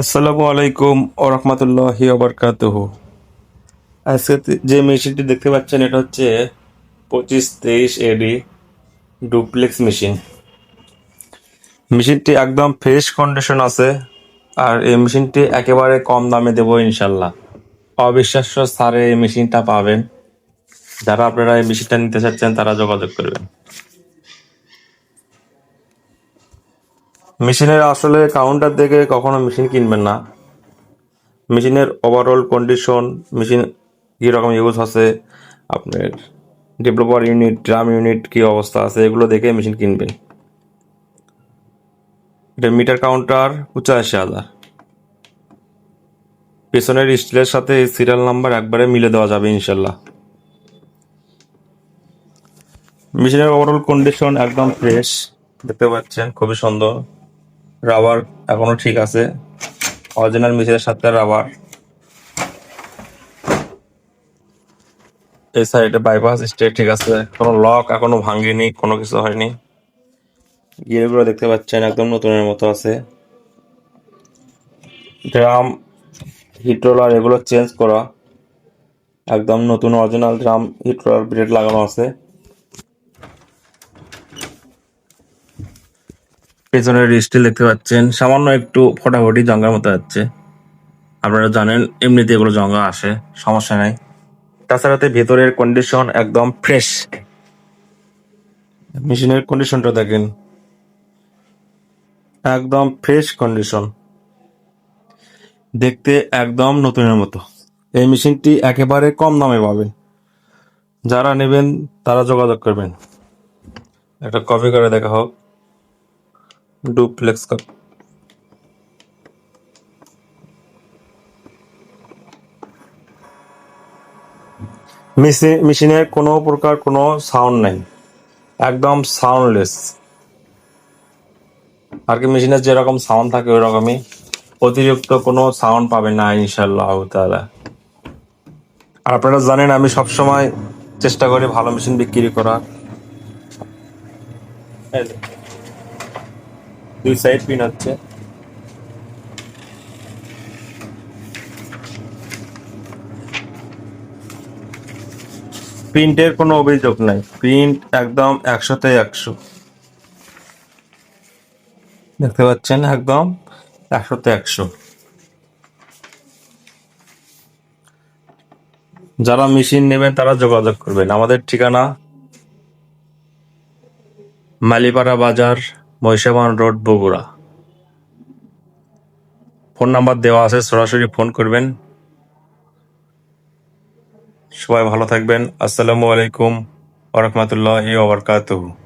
আসসালামু আলাইকুম ও রহমতুল্লাহি ওবরকাতুহ আজকে যে মেশিনটি দেখতে পাচ্ছেন, এটা হচ্ছে পঁচিশ তেইশ এডি ডুপ্লেক্স মেশিন। মেশিনটি একদম ফ্রেশ কন্ডিশন আছে আর এই মেশিনটি একেবারে কম দামে দেবো ইনশাল্লাহ অবিশ্বাস্য সারে এই মেশিনটা পাবেন। যারা আপনারা এই মেশিনটা নিতে চাচ্ছেন, তারা যোগাযোগ করবেন। মেশিনের আসলে কাউন্টার দেখে কখনো মেশিন কিনবেন না। মেশিনের ওভারঅল কন্ডিশন মেশিন কীরকম ইউজ আছে, আপনার ডেভেলপার ইউনিট ড্রাম ইউনিট কী অবস্থা আছে, এগুলো দেখে মেশিন কিনবেন। এটা মিটার কাউন্টার পঁচাশি হাজার। পেছনের স্টিলের সাথে সিরিয়াল নাম্বার একবারে মিলে দেওয়া যাবে ইনশাল্লাহ। মেশিনের ওভারঅল কন্ডিশন একদম ফ্রেশ দেখতে পাচ্ছেন, খুবই সুন্দর। রাবার এখনও ঠিক আছে। অরিজিনাল মেশিনের সাথে রাবার এই সাইডে বাইপাস স্টেট ঠিক আছে। কোনো লক এখনও ভাঙেনি কোনো কিছু হয়নি। গিয়ারগুলো দেখতে পাচ্ছেন, একদম নতুনের মতো আছে। ড্রাম হিট রোলার এগুলো চেঞ্জ করা। একদম নতুন original drum heat roller blade লাগানো আছে। পেছনের স্টিল দেখতে পাচ্ছেন, সামান্য একটু ফটাফটি জঙ্গার মতো যাচ্ছে আপনারা জানেন এমনিতে এগুলো জঙ্গা আসে, সমস্যা নাই। তাছাড়াতে ভেতরের কন্ডিশন একদম ফ্রেশ মেশিনের কন্ডিশনটা দেখেন। একদম ফ্রেশ কন্ডিশন দেখতে একদম নতুনের মতো। এই মেশিনটি একেবারে কম দামে পাবেন। যারা নেবেন, তারা যোগাযোগ করবেন। একটা কপি করে দেখা হোক। ডুপ্লেক্স কাপ মেশিনের কোনো প্রকার কোনো সাউন্ড নাই। একদম সাউন্ডলেস আর কি মেশিনের যেরকম সাউন্ড থাকে ওই রকমই অতিরিক্ত কোনো সাউন্ড পাবেন না ইনশাল্লাহ তাআলা। আর আপনারা জানেন, আমি সবসময় চেষ্টা করি ভালো মেশিন বিক্রি করার। দুই সাইড পিন হচ্ছে। প্রিন্টের কোনো অভিযোগ নাই। প্রিন্ট একদম একশোতে একশো। দেখতে পাচ্ছেন একদম একশোতে একশো। যারা মেশিন নেবেন তারা যোগাযোগ করবেন। আমাদের ঠিকানা Malipara Bazar Mahishaban road, Bogura. Phone number দেওয়া আছে, সরাসরি ফোন করবেন। সবাই ভালো থাকবেন। আসসালামু আলাইকুম ওরহমতুল্লাহ ওবরকাতুহু